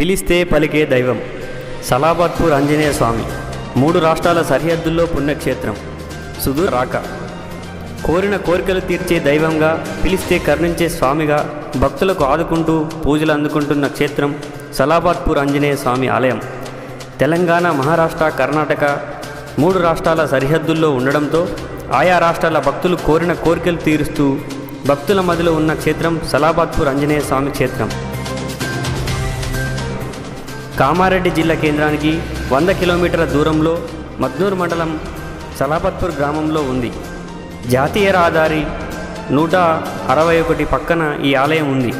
పిలిస్తే పలికే దైవం. సలాబాద్పూర్ ఆంజనేయ స్వామి. మూడు రాష్ట్రాల సరిహద్దుల్లో పుణ్యక్షేత్రం. సుదూర రాక. కోరిన కోరికలు తీర్చే దైవంగా పిలిస్తే కరుణించే స్వామిగా భక్తులకు ఆదుకుంటూ పూజలు అందుకుంటున్న క్షేత్రం సలాబాద్పూర్ ఆంజనేయ స్వామి ఆలయం. తెలంగాణ మహారాష్ట్ర కర్ణాటక మూడు రాష్ట్రాల సరిహద్దుల్లో ఉండడంతో ఆయా రాష్ట్రాల భక్తులు కోరిన కోరికలు తీరుస్తూ భక్తుల మధ్యలో ఉన్న క్షేత్రం సలాబాద్పూర్ ఆంజనేయ స్వామి క్షేత్రం. కామారెడ్డి జిల్లా కేంద్రానికి వంద కిలోమీటర్ల దూరంలో మద్నూర్ మండలం సలాపత్పూర్ గ్రామంలో ఉంది. జాతీయ రహదారి నూట అరవై ఒకటి పక్కన ఈ ఆలయం ఉంది.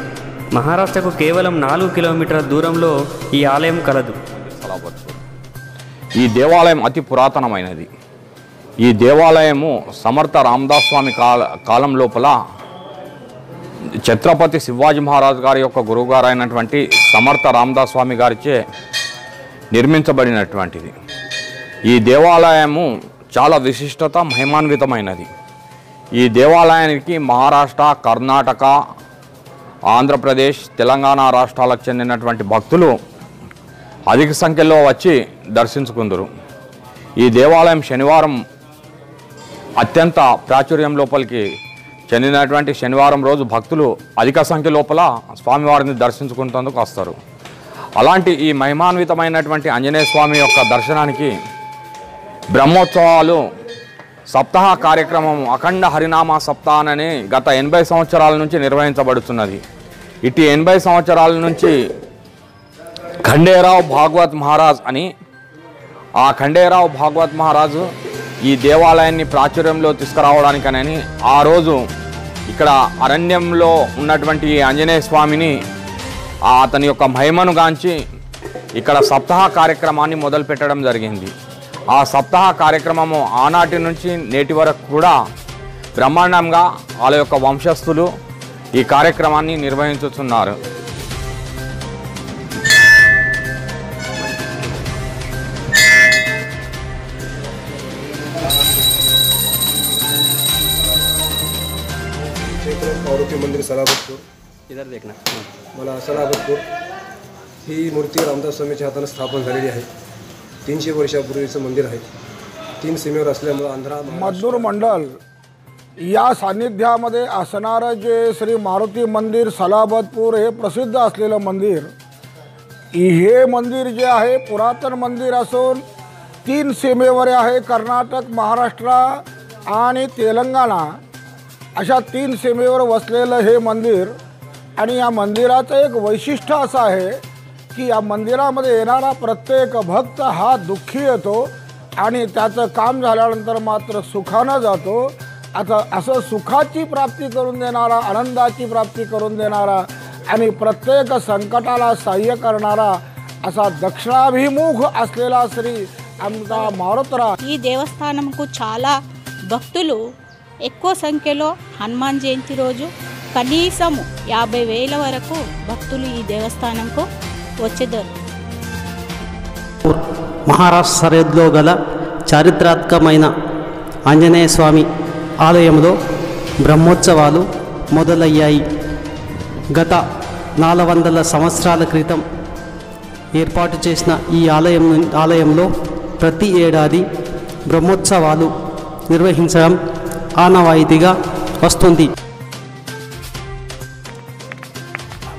మహారాష్ట్రకు కేవలం నాలుగు కిలోమీటర్ల దూరంలో ఈ ఆలయం కలదు. ఈ దేవాలయం అతి పురాతనమైనది. ఈ దేవాలయము సమర్థ రామదాస్ స్వామి కాల కాలం లోపల ఛత్రపతి శివాజీ మహారాజ్ గారి యొక్క గురువుగారు అయినటువంటి సమర్థ రామదాస్ స్వామి గారిచే నిర్మించబడినటువంటిది. ఈ దేవాలయము చాలా విశిష్టత మహిమాన్వితమైనది. ఈ దేవాలయానికి మహారాష్ట్ర కర్ణాటక ఆంధ్రప్రదేశ్ తెలంగాణ రాష్ట్రాలకు చెందినటువంటి భక్తులు అధిక సంఖ్యలో వచ్చి దర్శించుకుందరు. ఈ దేవాలయం శనివారం అత్యంత ప్రాచుర్యం లోపలికి చెందినటువంటి శనివారం రోజు భక్తులు అధిక సంఖ్య లోపల స్వామివారిని దర్శించుకుంటేందుకు వస్తారు. అలాంటి ఈ మహిమాన్వితమైనటువంటి ఆంజనేయ స్వామి యొక్క దర్శనానికి బ్రహ్మోత్సవాలు సప్తాహ కార్యక్రమం అఖండ హరినామ సప్తాహనని గత ఎనభై సంవత్సరాల నుంచి నిర్వహించబడుతున్నది. ఇటు ఎనభై సంవత్సరాల నుంచి ఖండేరావు భాగవత్ మహారాజ్ అని ఆ ఖండేరావు భాగవత్ మహారాజు ఈ దేవాలయాన్ని ప్రాచుర్యంలో తీసుకురావడానికనని ఆ రోజు ఇక్కడ అరణ్యంలో ఉన్నటువంటి ఆంజనేయ స్వామిని అతని యొక్క మహిమను గాంచి ఇక్కడ సప్తాహ కార్యక్రమాన్ని మొదలుపెట్టడం జరిగింది. ఆ సప్తాహ కార్యక్రమము ఆనాటి నుంచి నేటి వరకు కూడా బ్రహ్మాండంగా వాళ్ళ యొక్క వంశస్థులు ఈ కార్యక్రమాన్ని నిర్వహించుతున్నారు. मारुती मंदिर सलाबतपूर इधर देखना. मला सलाबतपूर ही मूर्ती रामदास स्वामीच्या हाताने स्थापन झालेली आहे. तीनशे वर्षापूर्वीचं मंदिर आहे. तीन सीमेवर असल्यामुळं आंध्रा मजदूर मंडळ या सान्निध्यामध्ये असणारं जे श्री मारुती मंदिर सलाबतपूर हे प्रसिद्ध असलेलं मंदिर हे मंदिर जे आहे पुरातन मंदिर असून तीन सीमेवर आहे कर्नाटक महाराष्ट्र आणि तेलंगणा. अशा तीन सीमेवर वसलेलं हे मंदिर आणि या मंदिराचं एक वैशिष्ट्य असं आहे की या मंदिरामध्ये येणारा प्रत्येक भक्त हा दुःखी येतो आणि त्याचं काम झाल्यानंतर मात्र सुखानं जातो आता असं सुखाची प्राप्ती करून देणारा आनंदाची प्राप्ती करून देणारा आणि प्रत्येक संकटाला सहाय्य करणारा असा दक्षिणाभिमुख असलेला श्री आमचा मारुतरा ఈ దేవస్థానంకు చాలా భక్తులు ఎక్కువ సంఖ్యలో హనుమాన్ జయంతి రోజు కనీసం యాభై వేల వరకు భక్తులు ఈ దేవస్థానంకు వచ్చేదారు. మహారాష్ట్ర సరిహద్దులో గల చారిత్రాత్మకమైన ఆంజనేయ స్వామి ఆలయంలో బ్రహ్మోత్సవాలు మొదలయ్యాయి. గత నాలుగు వందల సంవత్సరాల క్రితం ఏర్పాటు చేసిన ఈ ఆలయం ఆలయంలో ప్రతి ఏడాది బ్రహ్మోత్సవాలు నిర్వహించడం ఆనవాయితీగా వస్తుంది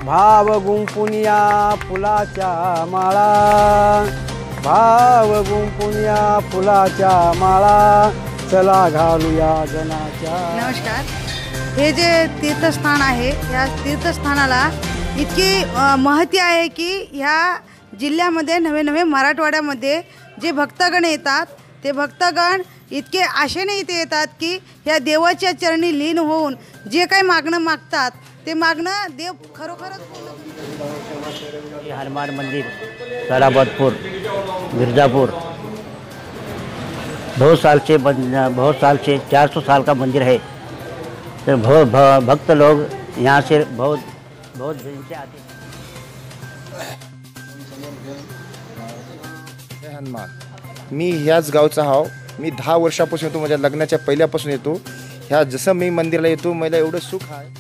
भाव गुंपुनिया फुलाच्या माळा भाव गुंपुनिया फुलाच्या माळा चला घालूया जनाच्या नमस्कार हे जे तीर्थस्थान आहे या तीर्थस्थानाला इतकी अ, महती आहे की ह्या जिल्ह्यामध्ये नवे नवे मराठवाड्यामध्ये जे भक्तगण येतात ते भक्तगण इतके आशेने इथे येतात की ह्या देवाच्या चरणी लीन होऊन जे काही मागणं मागतात ते मागणं देव खरोखरच हनुमान मंदिर सलाबतपुर मिर्ज़ापुर बहुत साल से बहुत साल से 400 साल का मंदिर है. तो बहुत भ- भक्त लोग यहाँ से बहुत बहुत दिन से आते हैं हनुमान मी ह्याच गावचा हाव. मी दहा वर्षापासून येतो माझ्या लग्नाच्या पहिल्यापासून येतो ह्या जसं मी मंदिराला येतो मला एवढं सुख आहे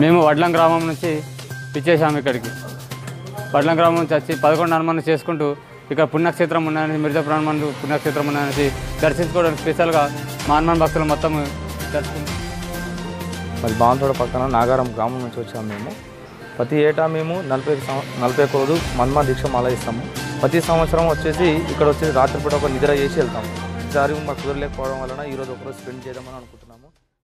మేము వడ్లం గ్రామం నుంచి పిచ్చేసాము ఇక్కడికి వడ్లం గ్రామం నుంచి వచ్చి పదకొండు అనుమానం చేసుకుంటూ ఇక్కడ పుణ్యక్షేత్రం ఉన్నాయని మిర్జాపురం పుణ్యక్షేత్రం ఉన్నాయని దర్శించుకోవడానికి స్పెషల్గా మాన్మాన్ భక్తులు మొత్తం దర్శించు మరి బాన్తోడ పక్కన నాగారం గ్రామం నుంచి వచ్చాము మేము. ప్రతి ఏటా మేము నలభై నలభై ఒక్క రోజు మన్మా దీక్ష మాల ఇస్తాము. ప్రతి సంవత్సరం వచ్చేసి ఇక్కడ వచ్చేసి రాత్రిపూట ఒక నిద్ర చేసి వెళ్తాము. ఈసారి మాకు కుదరలేకపోవడం వలన ఈరోజు ఒకరోజు స్పెండ్ చేద్దామని అనుకుంటున్నాము.